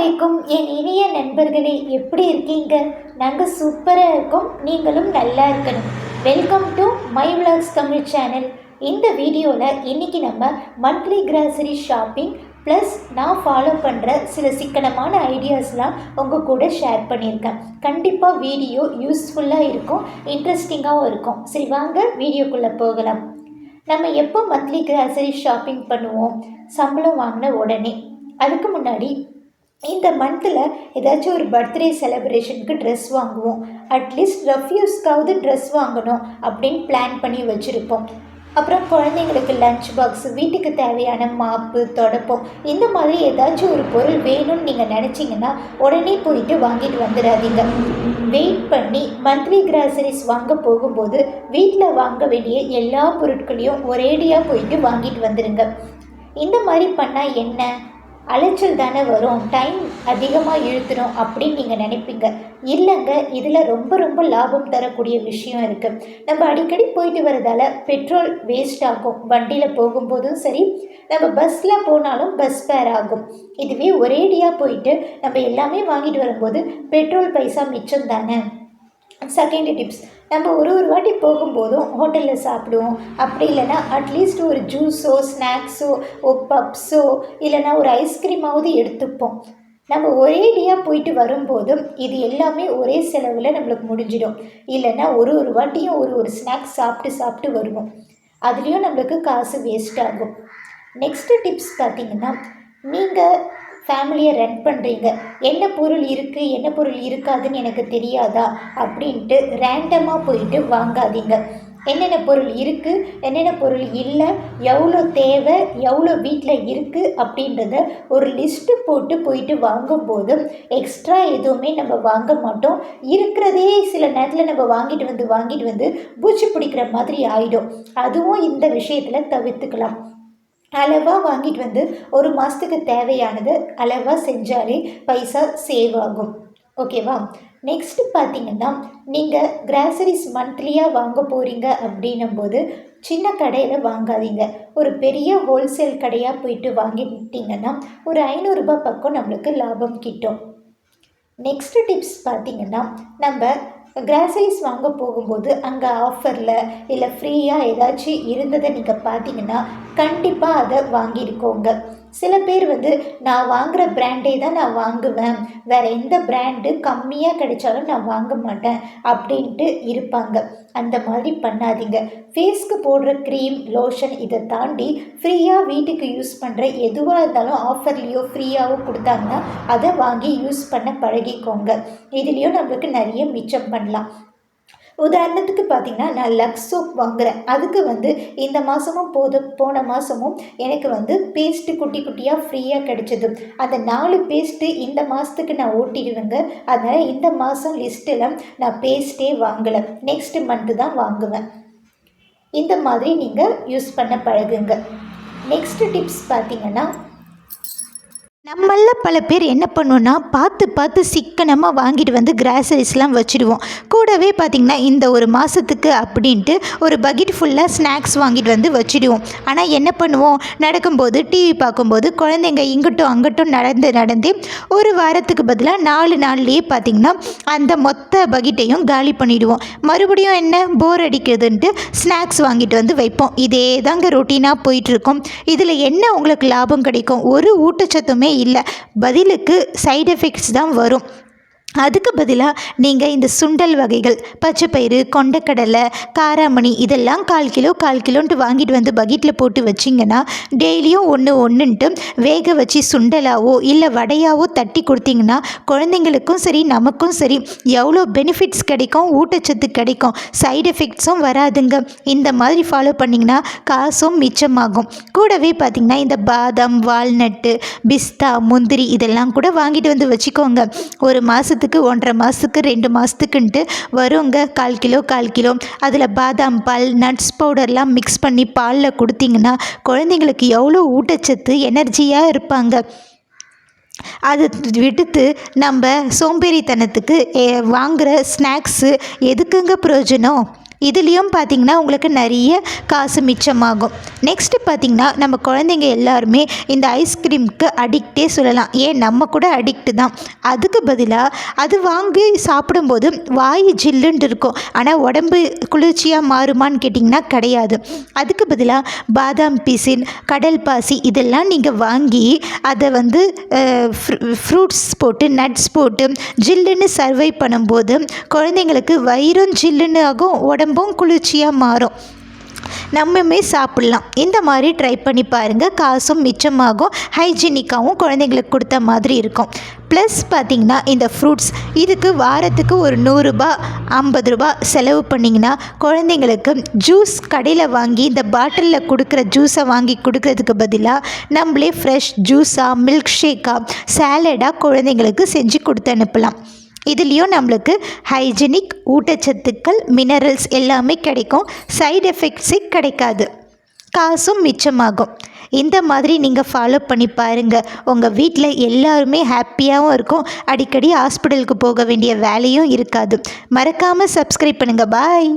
அலைக்கும் என் இனிய நண்பர்களே எப்படி இருக்கீங்க? நாங்கள் சூப்பராக இருக்கோம். நீங்களும் நல்லா இருக்கணும். Welcome to my vlogs Tamil channel இந்த வீடியோவில் இன்றைக்கி நம்ம மந்த்லி கிராசரி ஷாப்பிங் ப்ளஸ் நான் ஃபாலோ பண்ணுற சில சிக்கனமான ஐடியாஸ்லாம் உங்கள் கூட ஷேர் பண்ணியிருக்கேன். கண்டிப்பாக வீடியோ யூஸ்ஃபுல்லாக இருக்கும் இன்ட்ரெஸ்டிங்காகவும் இருக்கும். சரி வாங்க வீடியோக்குள்ளே போகலாம். நம்ம எப்போ மந்த்லி கிராசரி ஷாப்பிங் பண்ணுவோம்? சம்பளம் வாங்கின உடனே. அதுக்கு முன்னாடி இந்த மந்தில் ஏதாச்சும் ஒரு பர்த்டே செலப்ரேஷனுக்கு ட்ரெஸ் வாங்குவோம். அட்லீஸ்ட் ரஃப்யூஸ்க்காவது ட்ரெஸ் வாங்கணும் அப்படின்னு பிளான் பண்ணி வச்சுருப்போம். அப்புறம் குழந்தைங்களுக்கு லஞ்ச் பாக்ஸ் வீட்டுக்கு தேவையான மாப்பு தொடப்பம் இந்த மாதிரி ஏதாச்சும் ஒரு பொருள் வேணும்னு நீங்கள் நினச்சிங்கன்னா உடனே போயிட்டு வாங்கிட்டு வந்துடாதீங்க. வெயிட் பண்ணி மந்த்லி கிராசரிஸ் வாங்க போகும்போது வீட்டில் வாங்க வேண்டிய எல்லா பொருட்களையும் ஒரேடியாக போயிட்டு வாங்கிட்டு வந்துடுங்க இந்த மாதிரி பண்ணால் என்ன? அலைச்சல் தானே வரும். டைம் அதிகமாக இழுத்துடும் அப்படின்னு நீங்கள் நினைப்பீங்க. இல்லைங்க இதில் ரொம்ப ரொம்ப லாபம் தரக்கூடிய விஷயம் இருக்குது நம்ம அடிக்கடி போயிட்டு வரதால பெட்ரோல் வேஸ்ட் ஆகும். வண்டியில் போகும்போதும் சரி நம்ம பஸ்ஸில் போனாலும் பஸ் ஃபேர் ஆகும். இதுவே ஒரேடியாக போயிட்டு நம்ம எல்லாமே வாங்கிட்டு வரும்போது பெட்ரோல் பைசா மிச்சம் தானே? செகண்ட் டிப்ஸ் நம்ம ஒரு ஒரு வாட்டி போகும்போதும் ஹோட்டலில் சாப்பிடுவோம். அப்படி இல்லைன்னா அட்லீஸ்ட் ஒரு ஜூஸோ ஸ்நாக்ஸோ ஒரு பப்ஸோ இல்லைன்னா ஒரு ஐஸ்கிரீமாவது எடுத்துப்போம். நம்ம ஒரேடியாக போயிட்டு வரும்போதும் இது எல்லாமே ஒரே செலவில் நம்மளுக்கு முடிஞ்சிடும். இல்லைன்னா ஒரு ஒரு வாட்டியும் ஒரு ஒரு ஸ்நாக்ஸ் சாப்பிட்டு சாப்பிட்டு வருவோம். அதுலேயும் நம்மளுக்கு காசு வேஸ்ட் ஆகும். நெக்ஸ்ட்டு டிப்ஸ் பார்த்திங்கன்னா நீங்கள் ஃபேமிலியை ரன் பண்ணுறீங்க என்ன பொருள் இருக்குது என்ன பொருள் இருக்காதுன்னு எனக்கு தெரியாதா? அப்படின்ட்டு ரேண்டமாக போயிட்டு வாங்காதீங்க. என்னென்ன பொருள் இருக்குது என்னென்ன பொருள் இல்லை எவ்வளோ தேவை எவ்வளோ வீட்டில் இருக்குது அப்படின்றத ஒரு லிஸ்ட்டு போட்டு போயிட்டு வாங்கும்போது எக்ஸ்ட்ரா எதுவுமே நம்ம வாங்க மாட்டோம். இருக்கிறதே சில நேரத்தில் நம்ம வாங்கிட்டு வந்து வாங்கிட்டு வந்து பூச்சி பிடிக்கிற மாதிரி ஆகிடும் அதுவும் இந்த விஷயத்தில் தவிர்த்துக்கலாம். அளவாக வாங்கிட்டு வந்து ஒரு மாதத்துக்கு தேவையானது அளவாக செஞ்சாலே பைசா சேவ் ஆகும். ஓகேவா நெக்ஸ்ட்டு பார்த்தீங்கன்னா நீங்கள் கிராசரிஸ் மந்த்லியாக வாங்க போகிறீங்க அப்படின்னும் போது சின்ன கடையில் வாங்காதீங்க. ஒரு பெரிய ஹோல்சேல் கடையாக போயிட்டு வாங்கிட்டிங்கன்னா ஒரு ஐநூறுரூபா பக்கம் நம்மளுக்கு லாபம் கிட்டும். நெக்ஸ்ட்டு டிப்ஸ் பார்த்திங்கன்னா நம்ம கிராசரிஸ் வாங்க போகும்போது அங்கே ஆஃபரில் இல்லை ஃப்ரீயாக ஏதாச்சும் இருந்ததை நீங்கள் பார்த்தீங்கன்னா கண்டிப்பாக அதை வாங்கியிருக்கோங்க. சில பேர் வந்து நான் வாங்குகிற பிராண்டே தான் நான் வாங்குவேன். வேறு எந்த பிராண்டு கம்மியாக கிடைச்சாலும் நான் வாங்க மாட்டேன் அப்படின்ட்டு இருப்பாங்க. அந்த மாதிரி பண்ணாதீங்க. ஃபேஸ்க்கு போடுற க்ரீம் லோஷன் இதை தாண்டி ஃப்ரீயாக வீட்டுக்கு யூஸ் பண்ணுற எதுவாக இருந்தாலும் ஆஃபர்லேயோ ஃப்ரீயாகவோ கொடுத்தாங்கன்னா அதை வாங்கி யூஸ் பண்ண பழகிக்கோங்க. இதுலேயும் நம்மளுக்கு நிறைய மிச்சம் பண்ணலாம். உதாரணத்துக்கு பார்த்திங்கன்னா நான் லக்ஸ் சோப் வாங்குகிறேன் அதுக்கு வந்து இந்த மாதமும் போது போன மாதமும் எனக்கு வந்து பேஸ்ட்டு குட்டி குட்டியாக ஃப்ரீயாக கிடச்சிது. அந்த நாலு பேஸ்ட்டு இந்த மாதத்துக்கு நான் ஓட்டிடுவேங்க. அதனால் இந்த மாதம் லிஸ்ட்டில் நான் பேஸ்ட்டே வாங்கலை. நெக்ஸ்ட் மந்த்து தான் வாங்குவேன். இந்த மாதிரி நீங்கள் யூஸ் பண்ண பழகுங்க. நெக்ஸ்ட் டிப்ஸ் பார்த்திங்கன்னா நம்மள பல பேர் என்ன பண்ணுவோன்னா பார்த்து பார்த்து சிக்கனமாக வாங்கிட்டு வந்து கிராசரிஸ்லாம் வச்சுடுவோம். கூடவே பார்த்திங்கன்னா இந்த ஒரு மாதத்துக்கு அப்படின்ட்டு ஒரு பக்கெட் ஃபுல்லாக ஸ்நாக்ஸ் வாங்கிட்டு வந்து வச்சுடுவோம். ஆனால் என்ன பண்ணுவோம்? நடக்கும்போது டிவி பார்க்கும்போது குழந்தைங்க இங்கிட்டும் அங்கிட்டும் நடந்து நடந்து ஒரு வாரத்துக்கு பதிலாக நாலு நாள்லேயே பார்த்திங்கன்னா அந்த மொத்த பக்கெட்டையும் காலி பண்ணிவிடுவோம் மறுபடியும் என்ன? போர் அடிக்கிறதுன்ட்டு ஸ்நாக்ஸ் வாங்கிட்டு வந்து வைப்போம். இதே தாங்க ரொட்டீனாக போயிட்டுருக்கோம் இதில் என்ன உங்களுக்கு லாபம் கிடைக்கும்? ஒரு ஊட்டச்சத்துமே இல்லை. பதிலுக்கு சைடு எஃபெக்ட்ஸ் தான் வரும். அதுக்கு பதிலாக நீங்கள் இந்த சுண்டல் வகைகள் பச்சைப்பயிறு கொண்டக்கடலை காராமணி இதெல்லாம் கால் கிலோ கால் கிலோன்ட்டு வாங்கிட்டு வந்து பக்கெட்டில் போட்டு வச்சிங்கன்னா டெய்லியும் ஒன்று ஒன்றுன்ட்டு வேக வச்சு சுண்டலாவோ இல்லை வடையாவோ தட்டி கொடுத்தீங்கன்னா குழந்தைங்களுக்கும் சரி நமக்கும் சரி எவ்வளோ பெனிஃபிட்ஸ் கிடைக்கும் ஊட்டச்சத்து கிடைக்கும் சைடு எஃபெக்ட்ஸும் வராதுங்க. இந்த மாதிரி ஃபாலோ பண்ணிங்கன்னா காசும் மிச்சமாகும். கூடவே பார்த்திங்கன்னா இந்த பாதாம் வால்நட்டு பிஸ்தா முந்திரி இதெல்லாம் கூட வாங்கிட்டு வந்து வச்சுக்கோங்க. ஒரு மாதத்துக்கு மாதத்துக்கு ஒன்றரை மாதத்துக்கு ரெண்டு மாதத்துக்குன்ட்டு வருங்க. கால் கிலோ கால் கிலோ. அதில் பாதாம் பால் நட்ஸ் பவுடர்லாம் மிக்ஸ் பண்ணி பாலில் கொடுத்தீங்கன்னா குழந்தைங்களுக்கு எவ்வளோ ஊட்டச்சத்து எனர்ஜியாக இருப்பாங்க. அது விடுத்து நம்ம சோம்பேறித்தனத்துக்கு வாங்குகிற ஸ்நாக்ஸு எதுக்குங்க பிரயோஜனம்? இதுலேயும் பார்த்திங்கன்னா உங்களுக்கு நிறைய காசு மிச்சமாகும். நெக்ஸ்ட்டு பார்த்திங்கன்னா நம்ம குழந்தைங்க எல்லாருமே இந்த ஐஸ்கிரீமுக்கு அடிக்டே சொல்லலாம். ஏன்? நம்ம கூட அடிக்ட்டு தான். அதுக்கு பதிலாக அது வாங்கி சாப்பிடும்போது வாய் ஜில்லுன்னு இருக்கும். ஆனால் உடம்பு குளிர்ச்சியாக மாறுமான்னு கேட்டிங்கன்னா கிடையாது. அதுக்கு பதிலாக பாதாம் பீசின் கடல் பாசி இதெல்லாம் நீங்கள் வாங்கி அதை வந்து ஃப்ரூட்ஸ் போட்டு நட்ஸ் போட்டு ஜில்லுன்னு சர்வை பண்ணும்போது குழந்தைங்களுக்கு வயிறும் ஜில்லுன்னு ஆகும் உடம்பு உடம்பும் குளிர்ச்சியாக மாறும். நம்மமே சாப்பிட்லாம். இந்த மாதிரி ட்ரை பண்ணி பாருங்கள் காசும் மிச்சமாகும். ஹைஜீனிக்காகவும் குழந்தைங்களுக்கு கொடுத்த மாதிரி இருக்கும். ப்ளஸ் பார்த்திங்கன்னா இந்த ஃப்ரூட்ஸ் இதுக்கு வாரத்துக்கு ஒரு நூறுரூபா ஐம்பது ரூபா செலவு பண்ணிங்கன்னா குழந்தைங்களுக்கு ஜூஸ் கடையில் வாங்கி இந்த பாட்டிலில் கொடுக்குற ஜூஸை வாங்கி கொடுக்கறதுக்கு பதிலாக நம்மளே ஃப்ரெஷ் ஜூஸாக மில்க் ஷேக்காக சேலடாக குழந்தைங்களுக்கு செஞ்சு கொடுத்து அனுப்பலாம். இதுலேயும் நம்மளுக்கு ஹைஜீனிக் ஊட்டச்சத்துக்கள் மினரல்ஸ் எல்லாமே கிடைக்கும். சைடு எஃபெக்ட்ஸே கிடைக்காது. காசும் மிச்சமாகும். இந்த மாதிரி நீங்கள் ஃபாலோ பண்ணி பாருங்கள் உங்கள் வீட்டில் எல்லாருமே ஹாப்பியாகவும் இருக்கும். அடிக்கடி ஹாஸ்பிட்டலுக்கு போக வேண்டிய வேலையும் இருக்காது. மறக்காமல் சப்ஸ்கிரைப் பண்ணுங்கள் பாய்